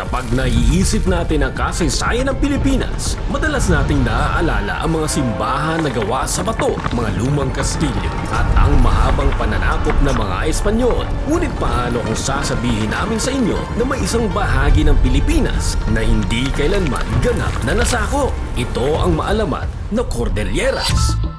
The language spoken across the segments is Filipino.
Kapag naiisip natin ang kasaysayan ng Pilipinas, madalas nating naaalala ang mga simbahan na gawa sa bato, mga lumang kastilyo, at ang mahabang pananakop ng mga Espanyol. Ngunit paano kung sasabihin namin sa inyo na may isang bahagi ng Pilipinas na hindi kailanman ganap na nasako? Ito ang maalamat na Cordilleras.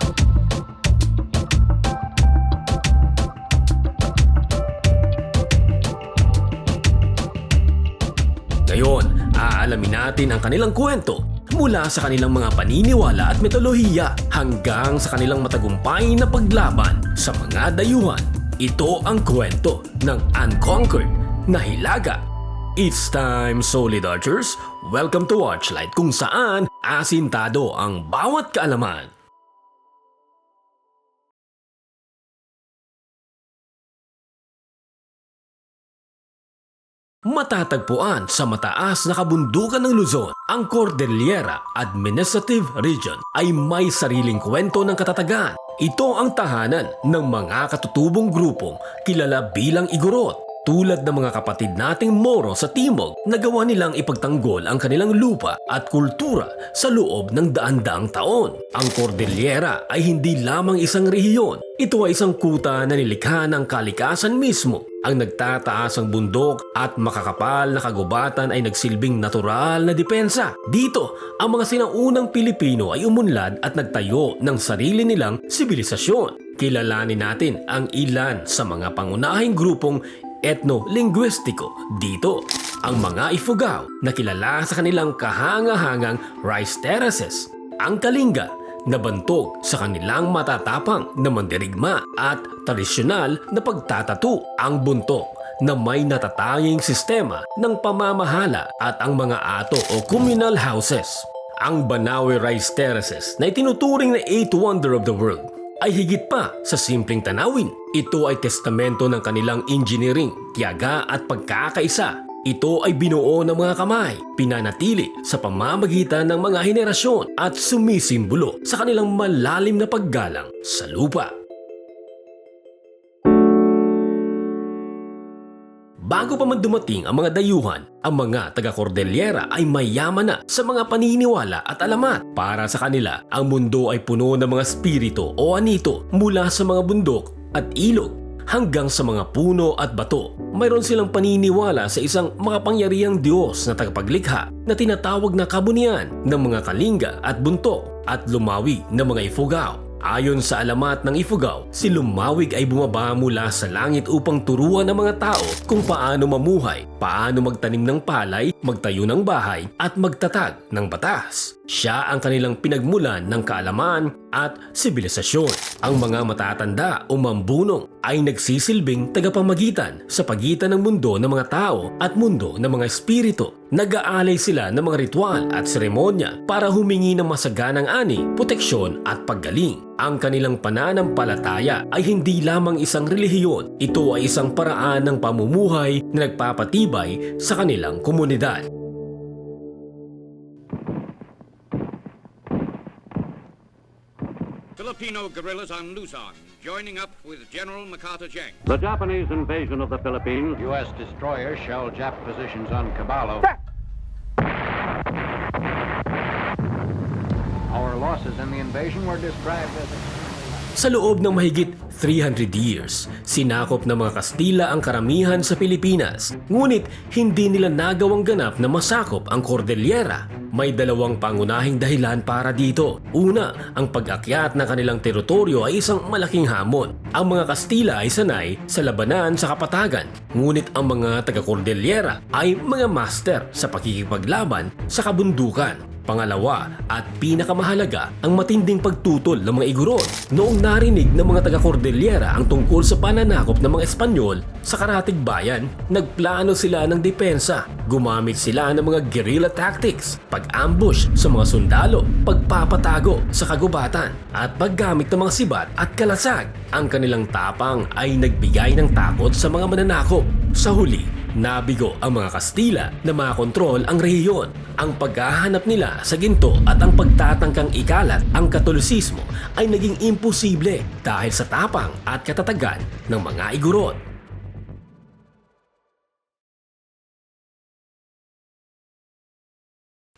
Ngayon, aalamin natin ang kanilang kwento mula sa kanilang mga paniniwala at mitolohiya hanggang sa kanilang matagumpay na paglaban sa mga dayuhan. Ito ang kwento ng Unconquered na Hilaga. It's time, Solid Archers! Welcome to Watchlight kung saan asintado ang bawat kaalaman. Matatagpuan sa mataas na kabundukan ng Luzon, ang Cordillera Administrative Region ay may sariling kwento ng katatagan. Ito ang tahanan ng mga katutubong grupong kilala bilang Igorot tulad ng mga kapatid nating Moro sa Timog, nagawa nilang ipagtanggol ang kanilang lupa at kultura sa loob ng daan-daang taon. Ang Cordillera ay hindi lamang isang rehiyon. Ito ay isang kuta na nilikha ng kalikasan mismo. Ang nagtataas ang bundok at makakapal na kagubatan ay nagsilbing natural na depensa. Dito, ang mga sinaunang Pilipino ay umunlad at nagtayo ng sarili nilang sibilisasyon. Kilalanin natin ang ilan sa mga pangunahing grupong etno-linguistiko dito. Ang mga Ifugao na kilala sa kanilang kahanga-hangang rice terraces. Ang Kalinga na bantog sa kanilang matatapang na mandirigma at tradisyonal na pagtatatu. Ang buntok na may natatanging sistema ng pamamahala at ang mga ato o communal houses. Ang Banawe Rice Terraces na itinuturing na eighth wonder of the world ay higit pa sa simpleng tanawin. Ito ay testamento ng kanilang engineering, tiyaga at pagkakaisa. Ito ay binuo ng mga kamay, pinanatili sa pamamagitan ng mga henerasyon at sumisimbolo sa kanilang malalim na paggalang sa lupa. Bago pa man dumating ang mga dayuhan, ang mga taga-Cordillera ay mayaman na sa mga paniniwala at alamat. Para sa kanila, ang mundo ay puno ng mga spirito o anito mula sa mga bundok at ilog hanggang sa mga puno at bato. Mayroon silang paniniwala sa isang makapangyarihang Diyos na tagapaglikha na tinatawag na kabunian ng mga kalinga at buntok at lumawi ng mga ifugao. Ayon sa alamat ng Ifugao, si Lumawig ay bumaba mula sa langit upang turuan ng mga tao kung paano mamuhay, paano magtanim ng palay, magtayo ng bahay at magtatag ng batas. Siya ang kanilang pinagmulan ng kaalaman at sibilisasyon. Ang mga matatanda o mambunong ay nagsisilbing tagapamagitan sa pagitan ng mundo ng mga tao at mundo ng mga espiritu. Nag-aalay sila ng mga ritual at seremonya para humingi ng masaganang ani, proteksyon at paggaling. Ang kanilang pananampalataya ay hindi lamang isang relihiyon, ito ay isang paraan ng pamumuhay na nagpapatibay sa kanilang komunidad. Filipino guerrillas on Luzon, joining up with General MacArthur Jang. The Japanese invasion of the Philippines U.S. destroyers shell Jap positions on Caballo. Our losses in the invasion were described as Sa loob ng mahigit 300 years, sinakop ng mga Kastila ang karamihan sa Pilipinas. Ngunit hindi nila nagawang ganap na masakop ang Cordillera. May dalawang pangunahing dahilan para dito. Una, ang pag-akyat ng kanilang teritoryo ay isang malaking hamon. Ang mga Kastila ay sanay sa labanan sa kapatagan. Ngunit ang mga taga-Cordillera ay mga master sa pakikipaglaban sa kabundukan. Pangalawa at pinakamahalaga ang matinding pagtutol ng mga igurot. Noong narinig ng mga taga-Cordillera ang tungkol sa pananakop ng mga Espanyol sa karatig bayan, nagplano sila ng depensa. Gumamit sila ng mga guerrilla tactics, pag-ambush sa mga sundalo, pagpapatago sa kagubatan, at paggamit ng mga sibat at kalasag. Ang kanilang tapang ay nagbigay ng takot sa mga mananakop. Sa huli, Nabigo ang mga Kastila na makontrol ang rehiyon. Ang paghahanap nila sa ginto at ang pagtatangkang ikalat ang katolisismo ay naging imposible dahil sa tapang at katatagan ng mga igurot.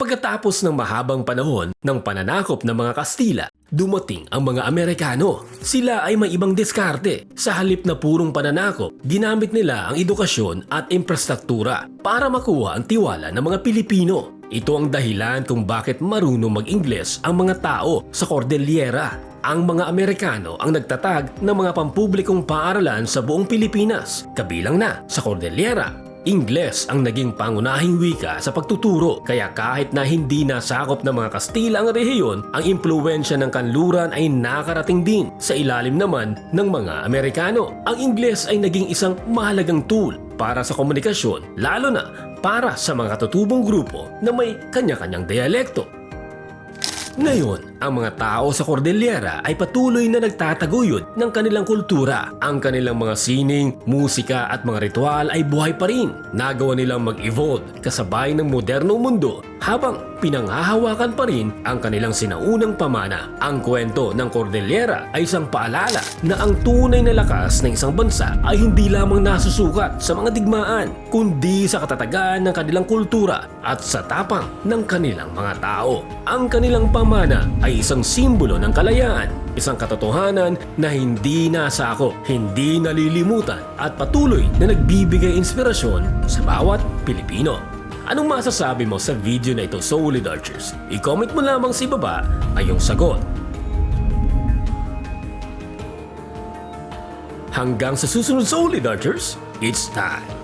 Pagkatapos ng mahabang panahon ng pananakop ng mga Kastila, dumating ang mga Amerikano. Sila ay may ibang diskarte. Sa halip na purong pananakop, ginamit nila ang edukasyon at infrastruktura para makuha ang tiwala ng mga Pilipino. Ito ang dahilan kung bakit marunong mag-Ingles ang mga tao sa Cordillera. Ang mga Amerikano ang nagtatag ng mga pampublikong paaralan sa buong Pilipinas, kabilang na sa Cordillera. Ingles ang naging pangunahing wika sa pagtuturo kaya kahit na hindi nasakop ng mga Kastila ang rehiyon, ang impluensya ng kanluran ay nakarating din sa ilalim naman ng mga Amerikano. Ang Ingles ay naging isang mahalagang tool para sa komunikasyon lalo na para sa mga katutubong grupo na may kanya-kanyang dialekto. Ngayon, ang mga tao sa Cordillera ay patuloy na nagtataguyod ng kanilang kultura. Ang kanilang mga sining, musika at mga ritual ay buhay pa rin. Nagawa nilang mag-evolve kasabay ng modernong mundo habang pinanghahawakan pa rin ang kanilang sinaunang pamana. Ang kwento ng Cordillera ay isang paalala na ang tunay na lakas ng isang bansa ay hindi lamang nasusukat sa mga digmaan, kundi sa katatagan ng kanilang kultura at sa tapang ng kanilang mga tao. Ang kanilang pamana ay isang simbolo ng kalayaan, isang katotohanan na hindi nasako, hindi nalilimutan at patuloy na nagbibigay inspirasyon sa bawat Pilipino. Anong masasabi mo sa video na ito, Solid Archers? I-comment mo lamang sa ibaba ay yung sagot. Hanggang sa susunod Solid Archers, it's time